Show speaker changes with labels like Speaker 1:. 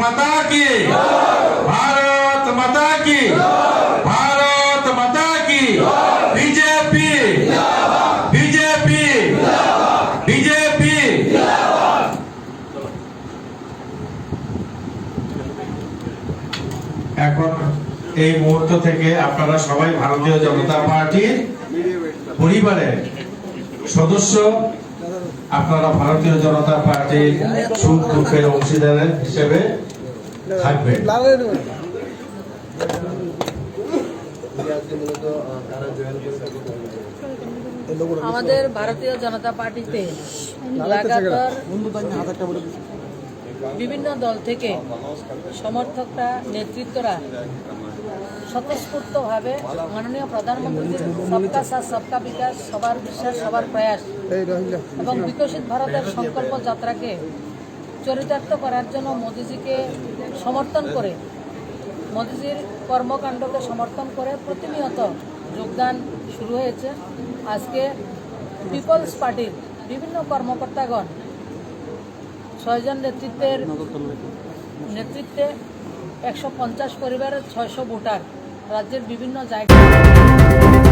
Speaker 1: মাতা কি? ভারত মাতা কি? ভারত মাতা কি? বিজেপি? বিজেপি? বিজেপি? এখন এই মুহূর্ত থেকে আপনারা সবাই ভারতীয় জনতা পার্টির পরিবারের সদস্য আপনারা ভারতীয় জনতা পার্টির সুখ দুঃখের অংশীদার হিসেবে থাকবেন।
Speaker 2: আমাদের ভারতীয় জনতা পার্টিতে লাগাতার বিভিন্ন দল থেকে সমর্থকরা, নেতৃত্বরা স্বতঃস্ফূর্তভাবে মাননীয় প্রধানমন্ত্রীর সবকা সাথ সবকা বিকাশ সবার বিশ্বাস সবার প্রয়াস এবং বিকশিত ভারতের সংকল্প যাত্রাকে চরিতার্থ করার জন্য মোদিজিকে সমর্থন করে মোদিজির কর্মকাণ্ডকে সমর্থন করে প্রতিনিয়ত যোগদান শুরু হয়েছে। আজকে পিপলস পার্টির বিভিন্ন কর্মকর্তাগণ ছয়জন নেতৃত্বের নেতৃত্বে একশো পঞ্চাশ পরিবারের ছয়শো ভোটার রাজ্যের বিভিন্ন জায়গায়